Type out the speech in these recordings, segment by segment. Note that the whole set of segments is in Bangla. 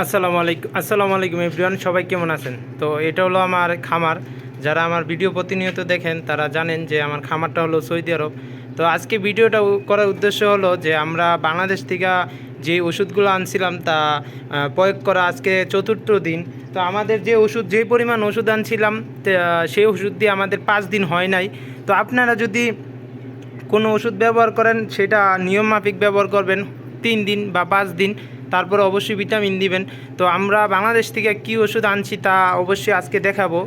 আসসালামু আলাইকুম আসসালামু আলাইকুম এভরিওয়ান সবাই কেমন আছেন? তো এটা হলো আমার খামার। যারা আমার ভিডিও প্রতিনিয়ত দেখেন, তারা জানেন যে আমার খামারটা হলো সৌদি আরব। তো আজকে ভিডিওটা করার উদ্দেশ্য হলো যে আমরা বাংলাদেশ থেকে যে ওষুধগুলো আনছিলাম, তা প্রয়োগ করা আজকে চতুর্থ দিন। তো আমাদের যে ওষুধ, যে পরিমাণ ওষুধ আনছিলাম সেই ওষুধ দিয়ে আমাদের পাঁচ দিন হয় নাই। তো আপনারা যদি কোনো ওষুধ ব্যবহার করেন, সেটা নিয়ম মাফিক ব্যবহার করবেন, তিন দিন বা পাঁচ দিন। তারপর অবশ্যই ভিটামিন দিবেন। তো আমরা বাংলাদেশ থেকে কি ওষুধ আনছি তা অবশ্যই আজকে দেখাবো।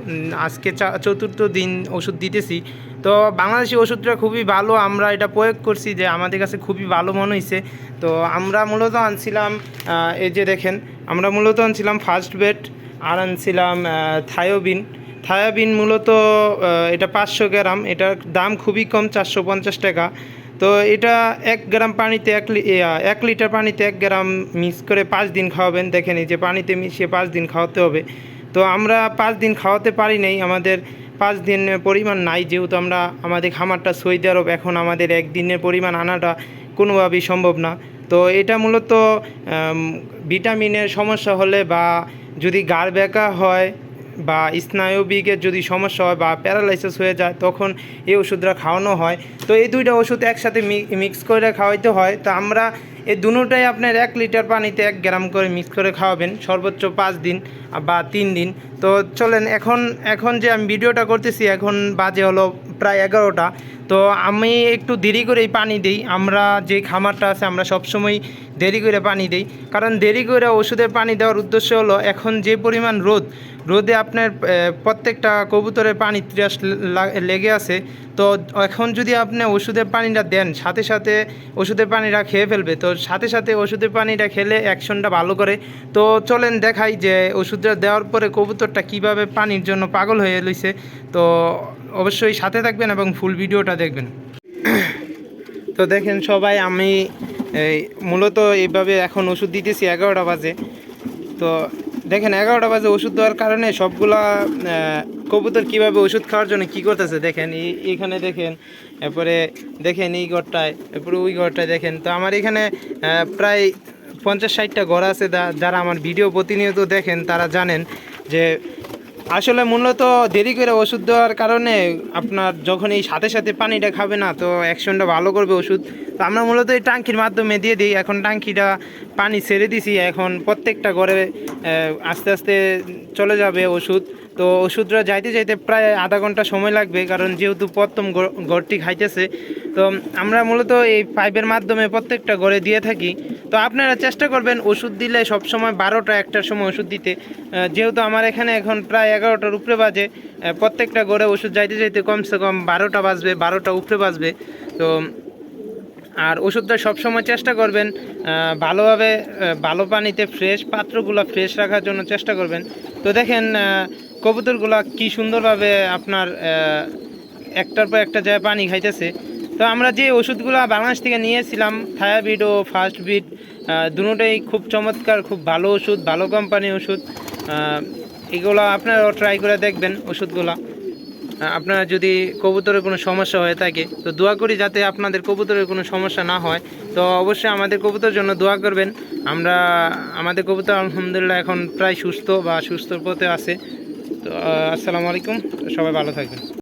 আজকে চতুর্থ দিন ওষুধ দিতেছি। তো বাংলাদেশি ওষুধটা খুবই ভালো, আমরা এটা প্রয়োগ করছি যে আমাদের কাছে খুবই ভালো মনে হয়েছে তো আমরা মূলত আনছিলাম এই যে দেখেন, আমরা মূলত আনছিলাম ফার্স্ট বেড, আর আনছিলাম থায়োবিন থায়াবিন মূলত এটা পাঁচশো গ্রাম, এটার দাম খুবই কম, চারশো পঞ্চাশ টাকা। তো এটা এক গ্রাম পানিতে এক এক লিটার পানিতে এক গ্রাম মিক্স করে পাঁচ দিন খাওয়াবেন। দেখেন এই যে পানিতে মিশিয়ে পাঁচ দিন খাওয়াতে হবে। তো আমরা পাঁচ দিন খাওয়াতে পারি নাই, আমাদের পাঁচ দিন পরিমাণ নাই, যেহেতু আমরা আমাদের খামারটা সৌদি আরব, এখন আমাদের একদিনের পরিমাণ আনাটা কোনোভাবেই সম্ভব না। তো এটা মূলত ভিটামিনের সমস্যা হলে বা যদি গাড় ব্যাকা হয় বা স্নায়বিকের যদি সমস্যা হয় বা প্যারালাইসিস হয়ে যায়, তখন এই ওষুধটা খাওয়ানো হয়। তো এই দুইটা ওষুধ একসাথে মিক্স করে খাওয়াইতে হয়। তো আমরা এই দুটোটাই আপনার এক লিটার পানিতে এক গ্রাম করে মিক্স করে খাওয়াবেন, সর্বোচ্চ পাঁচ দিন বা তিন দিন। তো চলেন, এখন এখন যে আমি ভিডিওটা করতেছি, এখন বাজে হলো প্রায় এগারোটা। তো আমি একটু দেরি করেই পানি দিই। আমরা যে খামারটা আছে, আমরা সবসময় দেরি করে পানি দিই। কারণ দেরি করে ওষুধের পানি দেওয়ার উদ্দেশ্য হলো, এখন যে পরিমাণ রোদ রোদে আপনার প্রত্যেকটা কবুতরের পানি ত্রাস লা- লেগে আছে। তো এখন যদি আপনি ওষুধের পানিটা দেন, সাথে সাথে ওষুধের পানিটা খেয়ে ফেলবে। তো সাথে সাথে ওষুধের পানিটা খেলে অ্যাকশনটা ভালো করে। তো চলেন দেখাই যে ওষুধটা দেওয়ার পরে কবুতরটা কীভাবে পানির জন্য পাগল হয়ে লইছে। তো অবশ্যই সাথে থাকবেন এবং ফুল ভিডিওটা দেখবেন। তো দেখেন সবাই, আমি মূলত এইভাবে এখন ওষুধ দিতেছি এগারোটা বাজে। তো দেখেন, এগারোটা বাজে ওষুধ দেওয়ার কারণে সবগুলা কবুতর কীভাবে ওষুধ খাওয়ার জন্য কি করতেছে দেখেন এখানে দেখেন, এরপরে দেখেন এই ঘরটায়, এরপরে ওই ঘরটায় দেখেন। তো আমার এখানে প্রায় পঞ্চাশ ষাটটা ঘর আছে যারা আমার ভিডিও প্রতিনিয়ত দেখেন, তারা জানেন যে আসলে মূলত দেরি করে ওষুধ দেওয়ার কারণে আপনার যখন এই সাথে সাথে পানিটা খাবে না, তো অ্যাকশনটা ভালো করবে ওষুধ। তো আমরা মূলত এই টাঙ্কির মাধ্যমে দিয়ে দিই। এখন টাঙ্কিটা পানি ছেড়ে দিছি। এখন প্রত্যেকটা ঘরে আস্তে আস্তে চলে যাবে ওষুধ। তো ওষুধটা যাইতে যাইতে প্রায় আধা ঘণ্টা সময় লাগবে। কারণ যেহেতু প্রথম ঘর- ঘরটি খাইতেছে তো আমরা মূলত এই পাইপের মাধ্যমে প্রত্যেকটা ঘরে দিয়ে থাকি। তো আপনারা চেষ্টা করবেন ওষুধ দিলে সবসময় বারোটা একটার সময় ওষুধ দিতে। যেহেতু আমার এখানে এখন প্রায় এগারোটার উপরে বাজে প্রত্যেকটা ঘরে ওষুধ যাইতে যাইতে কমসে কম বারোটা বাজবে, বারোটা উপরে বাজবে। তো আর ওষুধটা সবসময় চেষ্টা করবেন ভালোভাবে ভালো পানিতে ফ্রেশ পাত্রগুলো ফ্রেশ রাখার জন্য চেষ্টা করবেন। তো দেখেন কবুতরগুলা কি সুন্দরভাবে আপনার একটার পর একটা জায়গায় পানি খাইতেছে। তো আমরা যে ওষুধগুলো বাংলাদেশ থেকে নিয়েছিলাম থায়াবিড ও ফার্স্ট বিট দুটোটাই খুব চমৎকার, খুব ভালো ওষুধ, ভালো কোম্পানি ওষুধ। এগুলো আপনারাও ট্রাই করে দেখবেন ওষুধগুলো। আপনারা যদি কবুতরের কোনো সমস্যা হয়ে থাকে, তো দোয়া করি যাতে আপনাদের কবুতরের কোনো সমস্যা না হয়। তো অবশ্যই আমাদের কবুতরের জন্য দোয়া করবেন। আমরা, আমাদের কবুতর আলহামদুলিল্লাহ এখন প্রায় সুস্থ বা সুস্থ পথে আছে। তো আসসালামু আলাইকুম। সবাই ভালো থাকবেন।